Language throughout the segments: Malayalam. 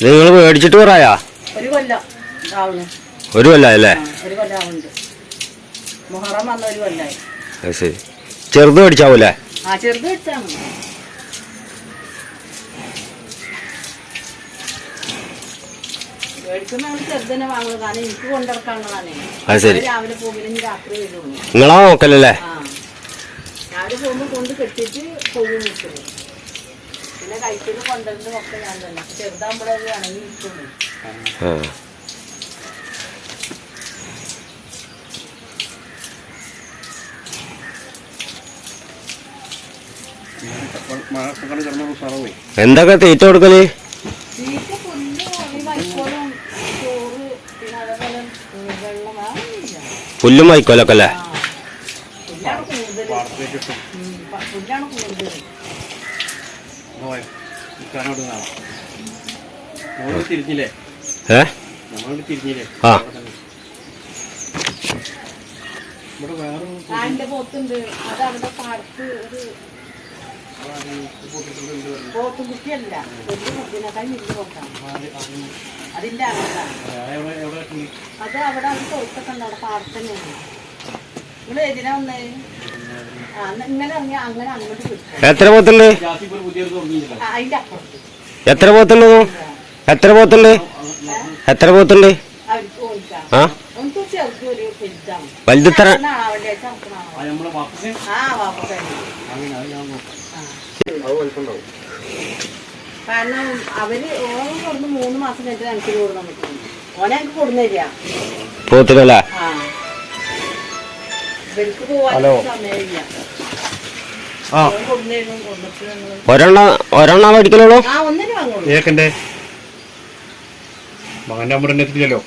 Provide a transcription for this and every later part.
നിങ്ങൾ മേടിച്ചിട്ട് പറയാ? ഒരു കൊല്ലം ആവുന്നു. ഒരു കൊല്ലം അല്ലേ? ഒരു കൊല്ലം ആവുന്നുണ്ട് മുഹറം വന്ന ഒരു കൊല്ലായി. അത് ശരി. ചെറുത് മേടിച്ചാവൂലേ? ആ ചെറുത് വെച്ചാണ് മേടിക്കുന്ന എനിക്ക് കൊണ്ടിറക്കാനുള്ളതാണേ. അത് ശരി. രാവിലെ രാത്രി വരുള്ളൂ. നിങ്ങളാ നോക്കലല്ലേ ആ. രാവിലെ പോകുമ്പോൾ കൊണ്ട് പിന്നെ കൊണ്ടുവരുന്നതും ഒക്കെ ഞാൻ തന്നെ. ഇണങ്ങി എന്തൊക്കെ തീറ്റ കൊടുക്കൽ? പുല്ലും വൈക്കോലൊക്കെ അല്ലേ? ആ പുല്ലാണ് കൂടുതൽ പാടത്തേക്ക് ഉം, പ- പുല്ലാണ് കൂടുതൽ നിൽക്കാനോട് കാണാം. നമ്മൾ തിരിഞ്ഞില്ലേ? ഏ? നമ്മൾ തിരിഞ്ഞില്ലേ? ആ. ഇവിടെ വേറെ പോത്തുണ്ട്. അത് അവിടെ പാടത്ത് ഒരു പോത്ത് കുട്ടിയല്ല വലിയ കുട്ടീനേക്കാൾ വലിയ പോത്താണ് അതിന്റെ എവിടെ അത് അവിടെ ഒരു തൊഴുത്തൊക്കെ ഉണ്ട്. അവിടെ പാടത്ത് തന്നെയാണ്. ഇവിടെ എതിനാ വന്നേ? എത്ര അപ്പുറത്ത്. എത്ര പോത്തുണ്ട് എത്ര പോത്തുണ്ട്? എത്ര ഓടിക്കാം ആ? അത് കാരണം അവർ ഓണം കൊടുന്ന് മൂന്ന് മാസം കഴിഞ്ഞിട്ട് എനിക്ക് കൊടുക്കാൻ പറ്റും ഓനെ എനിക്ക് കൊടുന്നു പോത്തിനല്ലേ? ഹലോ. ആ. ഒരെണ്ണ ഒരെണ്ണ മേടിക്കലുള്ളൂ? ഏക്കന്റെ? മകന്റെ അമ്മ എത്തില്ലല്ലോ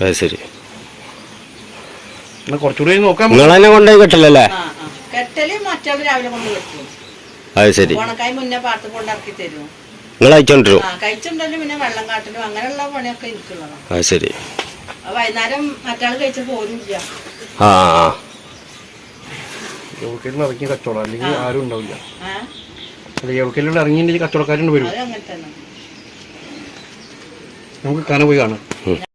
അത് ശരി. കുറച്ചുകൂടി നോക്കാം. നിങ്ങൾ തന്നെ കൊണ്ടുപോയി കെട്ടല്ലേ ആ ആ. രാവിലെ കൊണ്ട് വെക്കും. അത് ശരി. നിങ്ങൾ അയച്ചോണ്ടിരും അത് ശരി. വൈകുന്നേരം മറ്റാൾ കഴിച്ച് പോരുമില്ല ആ ആ. എവിടേക്കെങ്കിലും ഇറങ്ങി കച്ചവടം അല്ലെങ്കിൽ ആരും ഉണ്ടാവില്ല. അല്ല എവിടേക്കെങ്കിലും ഇറങ്ങിയിട്ടുണ്ടെങ്കിൽ കച്ചവടക്കാരുണ്ട് വരും. നമുക്ക് കന പോയി കാണാം.